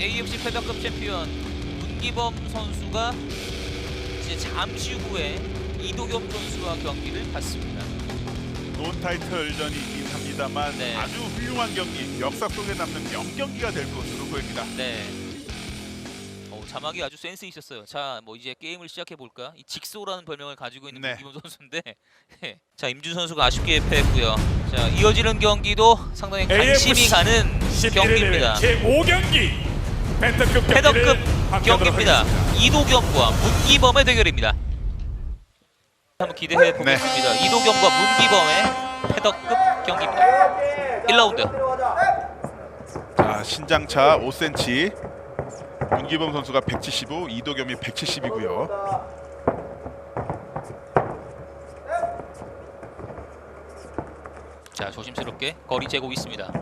AFC 패더급 챔피언 문기범 선수가 이제 잠시 후에 이도겸 선수와 경기를 갖습니다. 논 타이틀전이긴 합니다만 네. 아주 훌륭한 경기, 역사 속에 남는 명경기가 될 것으로 보입니다. 네. 어, 자막이 아주 센스 있었어요. 자, 뭐 이제 게임을 시작해 볼까? 이 직소라는 별명을 가지고 있는 네. 문기범 선수인데, 자 임준 선수가 아쉽게 패했고요. 자 이어지는 경기도 상당히 관심이 AFC 가는 경기입니다. 제 5경기 펜타급 패더급 경기입니다. 이도겸과 문기범의 대결입니다. 한번 기대해 보겠습니다. 이도겸과 문기범의 패더급 경기입니다. 1라운드. 자, 신장차 5cm. 문기범 선수가 175, 이도겸이 170이고요. 자 조심스럽게 거리 재고 있습니다.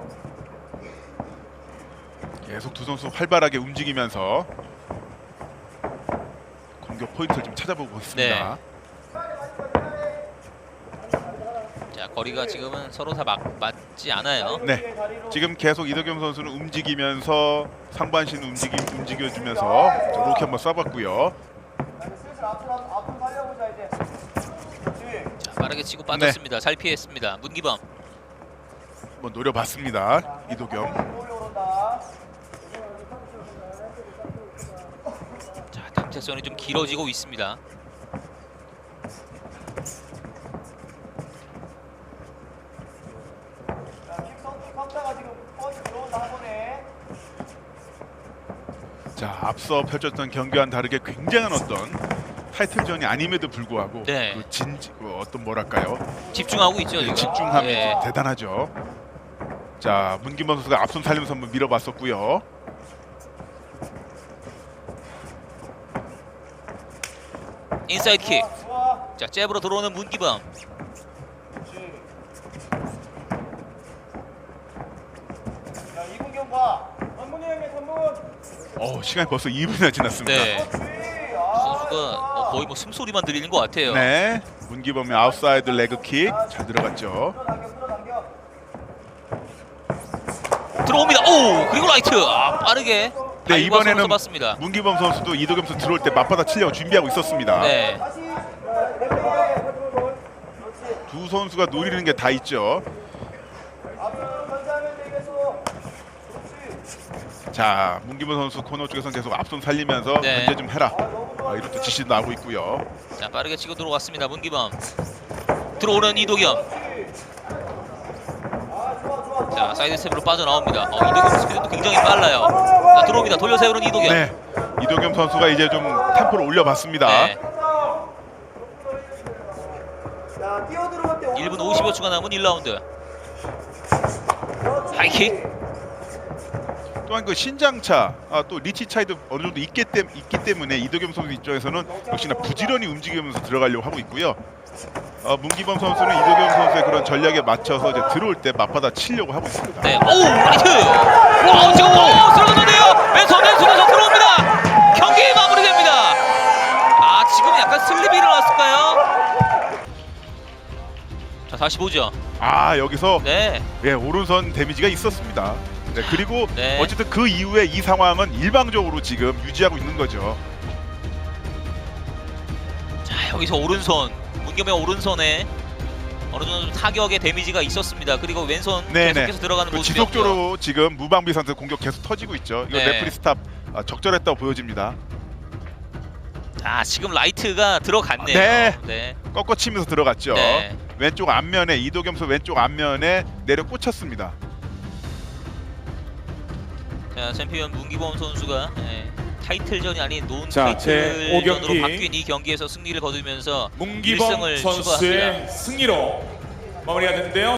계속 두 선수 활발하게 움직이면서 공격 포인트를 좀 찾아보고 있습니다. 자 거리가 지금은 서로 다 맞, 맞지 않아요. 네. 지금 계속 이도겸 선수는 움직이면서 상반신 움직임 움직여주면서 자, 로키 한번 쏴봤고요. 자 빠르게 치고 빠졌습니다. 잘 피했습니다. 문기범. 한번 노려봤습니다. 이도겸. 자 탐태선이 좀 길어지고 있습니다. 자 앞서 펼쳤던 경기와는 다르게 굉장한 어떤 타이틀전이 아님에도 불구하고 네. 그 진지 그 어떤 뭐랄까요 집중하고 있죠 지금. 집중함이 예. 대단하죠. 자 문김범 선수가 앞손 살리면서 한번 밀어봤었고요. 인사이드 킥. 자 잽으로 들어오는 문기범. 어 시간이 벌써 2분이나 지났습니다. 네. 선수가 어, 거의 뭐 숨소리만 들리는 것 같아요. 네, 문기범의 아웃사이드 레그킥 잘 들어갔죠. 들어옵니다. 오 그리고 라이트. 아, 빠르게. 네 달궈서 이번에는 써봤습니다. 문기범 선수도 이도겸 선수 들어올 때 맞받아 치려고 준비하고 있었습니다. 네. 두 선수가 노리는 게 다 있죠. 자, 문기범 선수 코너 쪽에서 계속 앞손 살리면서 네. 견제 좀 해라. 아, 이런 또 지시도 나오고 있고요. 자 빠르게 치고 들어왔습니다. 문기범. 들어오는 이도겸. 자 사이드 스텝으로 빠져나옵니다. 어, 이도겸 스피드도 굉장히 빨라요. 자 들어옵니다. 돌려 세우는 이도겸. 네, 이도겸 선수가 이제 좀 템포를 올려봤습니다. 네. 자, 뛰어들어올 때 1분 50여 초가 남은 1라운드. 하이킥. 또한 그 신장차, 아, 또 리치 차이도 어느 정도 있기, 때문, 있기 때문에 이도겸 선수 입장에서는 역시나 부지런히 움직이면서 들어가려고 하고 있고요. 어, 문기범 선수는 이도겸 선수의 그런 전략에 맞춰서 이제 들어올 때 맞받아 치려고 하고 있습니다. 네. 오 라이트. 와 지금 오 들어갔는데요. 왼손 왼손에서 들어옵니다. 경기 마무리됩니다. 아 지금 약간 슬립이 일어났을까요? 자 다시 보죠. 아 여기서 네. 예, 오른손 데미지가 있었습니다. 네, 그리고 네. 어쨌든 그 이후에 이 상황은 일방적으로 지금 유지하고 있는 거죠. 자 여기서 오른손 문겸의 오른손에 어느 정도 좀 타격의 데미지가 있었습니다. 그리고 왼손 네네. 계속해서 들어가는 그 모습이었고요. 지속적으로 지금 무방비 상태 공격 계속 터지고 있죠. 이거 네. 레프리 스탑 아, 적절했다고 보여집니다. 자 지금 라이트가 들어갔네요. 네. 네. 꺾어치면서 들어갔죠. 네. 왼쪽 앞면에 이도겸 선수 왼쪽 앞면에 내려 꽂혔습니다. 자 챔피언 문기범 선수가 예, 타이틀전이 아닌 논 자, 타이틀전으로 제5경기. 바뀐 이 경기에서 승리를 거두면서 문기범 선수의. 승리로 마무리가 됐는데요.